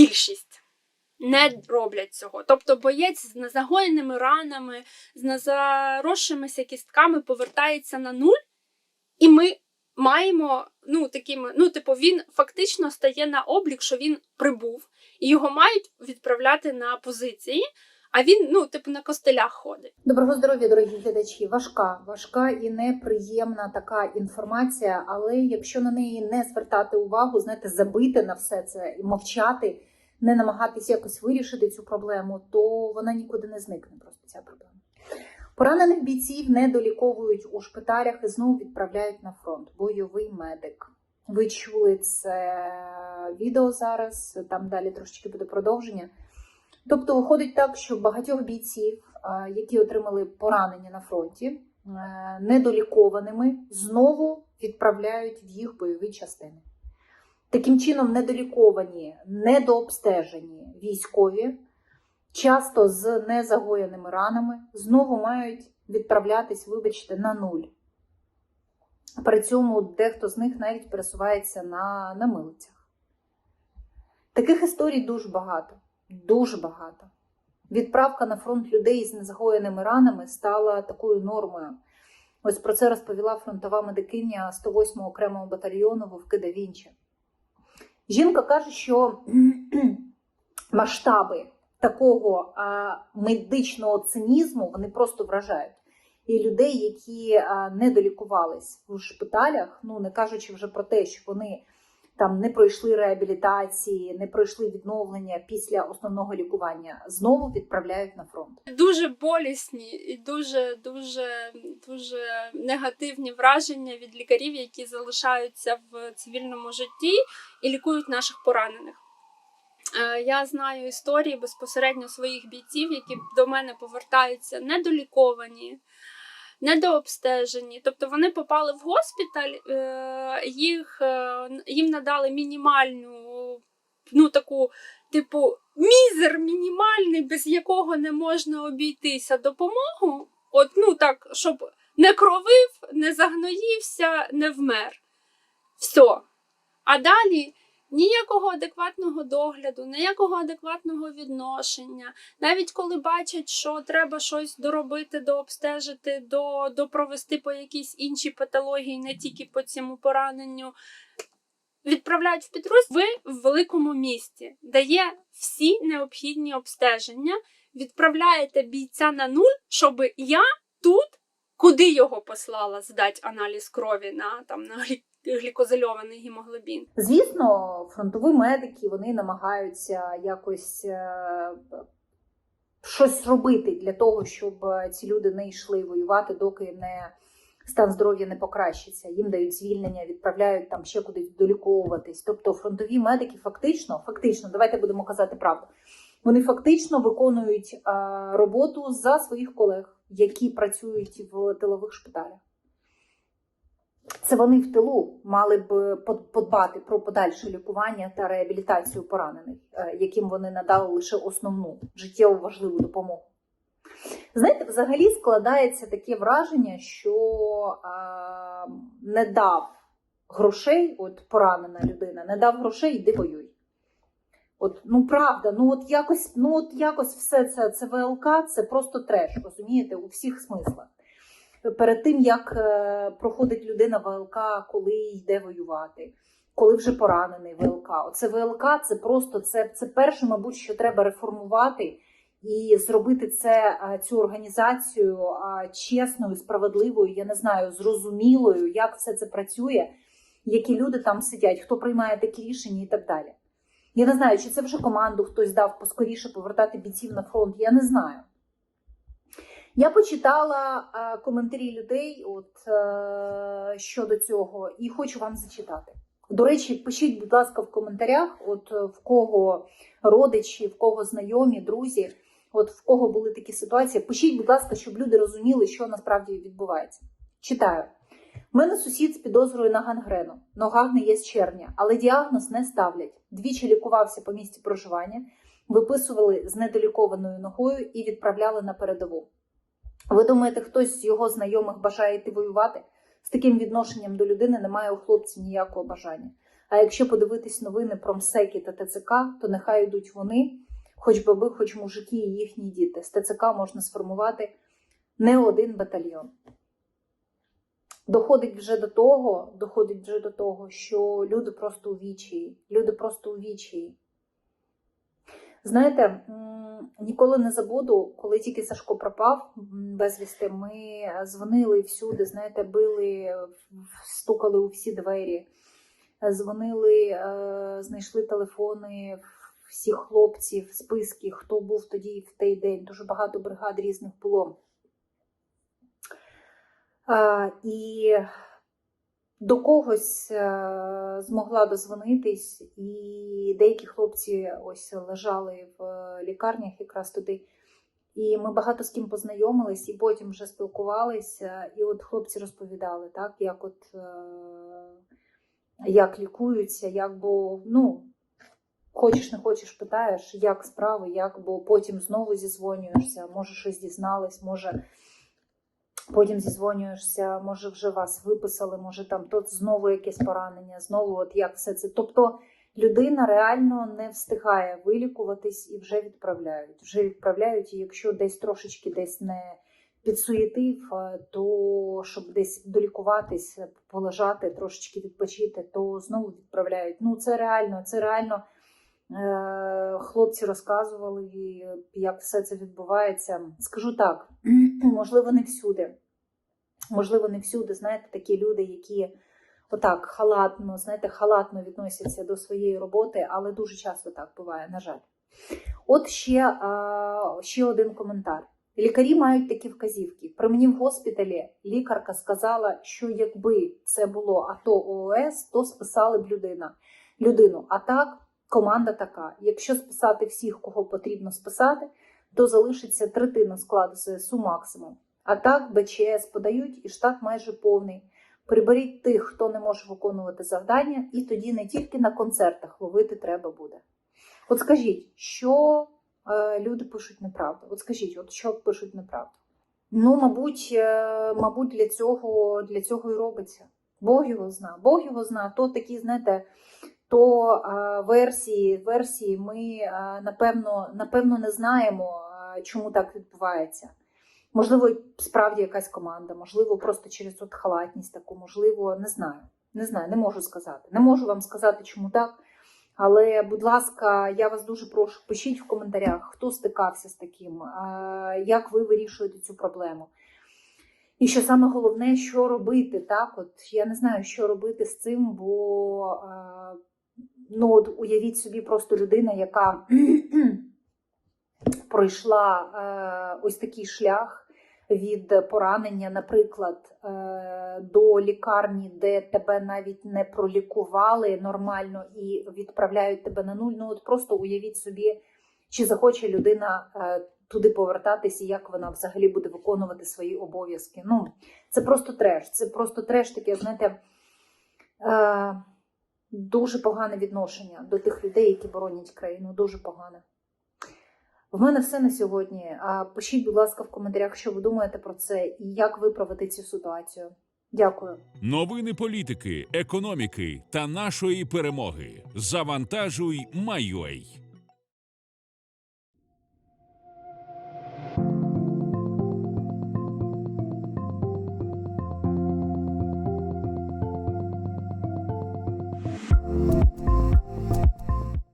більшість не роблять цього. Тобто боєць з незагоєними ранами, з незаросшимися кістками повертається на нуль, і ми маємо, ну, такими, ну, типу, він фактично стає на облік, що він прибув, і його мають відправляти на позиції, а він, ну, типу, на костелях ходить. Доброго здоров'я, дорогі глядачі. Важка, важка і неприємна така інформація, але якщо на неї не звертати увагу, знаєте, забити на все це і мовчати, не намагатись якось вирішити цю проблему, то вона нікуди не зникне. Просто ця проблема. Поранених бійців не доліковують у шпиталях і знову відправляють на фронт. Бойовий медик. Ви чули це відео зараз, там далі трошечки буде продовження. Тобто виходить так, що багатьох бійців, які отримали поранення на фронті, е, недолікованими знову відправляють в їх бойові частини. Таким чином, недоліковані, недообстежені військові, часто з незагоєними ранами, знову мають відправлятись, вибачте, на нуль. При цьому дехто з них навіть пересувається на, на милицях. Таких історій дуже багато. Дуже багато. Відправка на фронт людей з незагоєними ранами стала такою нормою. Ось про це розповіла фронтова медикиня 108-го окремого батальйону Вовки да Вінчі. Жінка каже, що масштаби такого медичного цинізму вони просто вражають. І людей, які не долікувались в шпиталях, ну не кажучи вже про те, що вони там не пройшли реабілітації, не пройшли відновлення після основного лікування, знову відправляють на фронт. Дуже болісні і дуже, дуже, дуже негативні враження від лікарів, які залишаються в цивільному житті і лікують наших поранених. Е, Я знаю історії безпосередньо своїх бійців, які до мене повертаються недоліковані, недообстежені. Тобто вони попали в госпіталь, е, їх, е, їм надали мінімальну, ну таку, типу, мізер мінімальний, без якого не можна обійтися допомогу. От, ну так, щоб не кровив, не загноївся, не вмер. Все. А далі ніякого адекватного догляду, ніякого адекватного відношення. Навіть коли бачать, що треба щось доробити, дообстежити, до, допровести по якійсь іншій патології, не тільки по цьому пораненню. Відправляють в підрозділ, ви в великому місті, дає всі необхідні обстеження, відправляєте бійця на нуль, щоб я тут, куди його послала, здати аналіз крові на, там, на глі- глікозильований гемоглобін. Звісно, фронтові медики вони намагаються якось е, щось робити для того, щоб ці люди не йшли воювати, доки не стан здоров'я не покращиться. Їм дають звільнення, відправляють там ще кудись доліковуватись. Тобто фронтові медики фактично, фактично, давайте будемо казати правду. Вони фактично виконують е, роботу за своїх колег, які працюють в тилових шпиталях. Це вони в тилу мали б подбати про подальше лікування та реабілітацію поранених, е, яким вони надали лише основну життєво важливу допомогу. Знаєте, взагалі складається таке враження, що е, не дав грошей, от поранена людина, не дав грошей, іди воюй. От, ну правда, ну от якось, ну от якось все це, це ВЛК, це просто треш, розумієте, у всіх смислах перед тим, як е, проходить людина ВЛК, коли йде воювати, коли вже поранений ВЛК. Оце ВЛК це просто це, це перше, мабуть, що треба реформувати і зробити це е, цю організацію чесною, справедливою, я не знаю, зрозумілою, як все це працює, які люди там сидять, хто приймає такі рішення і так далі. Я не знаю, чи це вже команду хтось дав поскоріше повертати бійців на фронт. Я не знаю. Я почитала е, коментарі людей от, е, щодо цього і хочу вам зачитати. До речі, пишіть, будь ласка, в коментарях, от е, в кого родичі, в кого знайомі, друзі, от в кого були такі ситуації. Пишіть, будь ласка, щоб люди розуміли, що насправді відбувається. Читаю. У мене сусід з підозрою на гангрену. Нога гниє з червня, але діагноз не ставлять. Двічі лікувався по місці проживання, виписували з недолікованою ногою і відправляли на передову. Ви думаєте, хтось з його знайомих бажає йти воювати? З таким відношенням до людини немає у хлопців ніякого бажання. А якщо подивитись новини про МСЕКи та ТЦК, то нехай йдуть вони, хоч баби, хоч мужики і їхні діти. З ТЦК можна сформувати не один батальйон. Доходить вже до того, доходить вже до того, що люди просто у відчаї. Люди просто у відчаї. Знаєте, ніколи не забуду, коли тільки Сашко пропав безвісти, ми дзвонили всюди, знаєте, били, стукали у всі двері, дзвонили, е, знайшли телефони всіх хлопців, списки, хто був тоді в той день. Дуже багато бригад різних було. Е, І до когось е, змогла дозвонитись, і деякі хлопці ось лежали в е, лікарнях якраз туди. І ми багато з ким познайомились, і потім вже спілкувалися. І от хлопці розповідали, так, як от е, як лікуються, як бо ну, хочеш не хочеш, питаєш, як справи, як бо потім знову зізвонюєшся, може щось дізнались, може потім зізвонюєшся, може вже вас виписали, може там тут знову якесь поранення, знову от як все це. Тобто людина реально не встигає вилікуватись і вже відправляють. Вже відправляють, і якщо десь трошечки десь не підсуєтив, е, то щоб десь долікуватись, полежати, трошечки відпочити, то знову відправляють. Ну це реально, це реально. Е, Хлопці розказували, як все це відбувається. Скажу так, можливо, не всюди. Можливо, не всюди, знаєте, такі люди, які отак халатно, знаєте, халатно відносяться до своєї роботи, але дуже часто так буває, на жаль. От ще, ще один коментар. Лікарі мають такі вказівки. При мені в госпіталі лікарка сказала, що якби це було АТО ООС, то списали б людина, людину. А так, команда така: якщо списати всіх, кого потрібно списати, то залишиться третина складу ЗСУ максимум. А так, БЧС подають і штат майже повний. Приберіть тих, хто не може виконувати завдання, і тоді не тільки на концертах ловити треба буде. От скажіть, що е, люди пишуть неправду? От скажіть, от що пишуть неправду? Ну, мабуть, е, мабуть, для цього, для цього і робиться. Бог його зна. Бог його зна. То такі, знаєте, то е, версії, версії ми е, напевно, напевно не знаємо, е, чому так відбувається. Можливо, справді якась команда, можливо, просто через от халатність таку, можливо, не знаю. Не знаю, не можу сказати. Не можу вам сказати, чому так. Але, будь ласка, я вас дуже прошу, пишіть в коментарях, хто стикався з таким, як ви вирішуєте цю проблему. І що саме головне, що робити, так? От я не знаю, що робити з цим, бо ну, от уявіть собі просто людина, яка пройшла е, ось такий шлях від поранення, наприклад, е, до лікарні, де тебе навіть не пролікували нормально і відправляють тебе на нуль. Ну от просто уявіть собі, чи захоче людина е, туди повертатись, і як вона взагалі буде виконувати свої обов'язки. Ну, це просто треш. Це просто треш, таке, знаєте, е, дуже погане відношення до тих людей, які боронять країну. Дуже погане. В мене все на сьогодні. А Пишіть, будь ласка, в коментарях, що ви думаєте про це і як виправити цю ситуацію. Дякую. Новини політики, економіки та нашої перемоги. Завантажуй, Майой.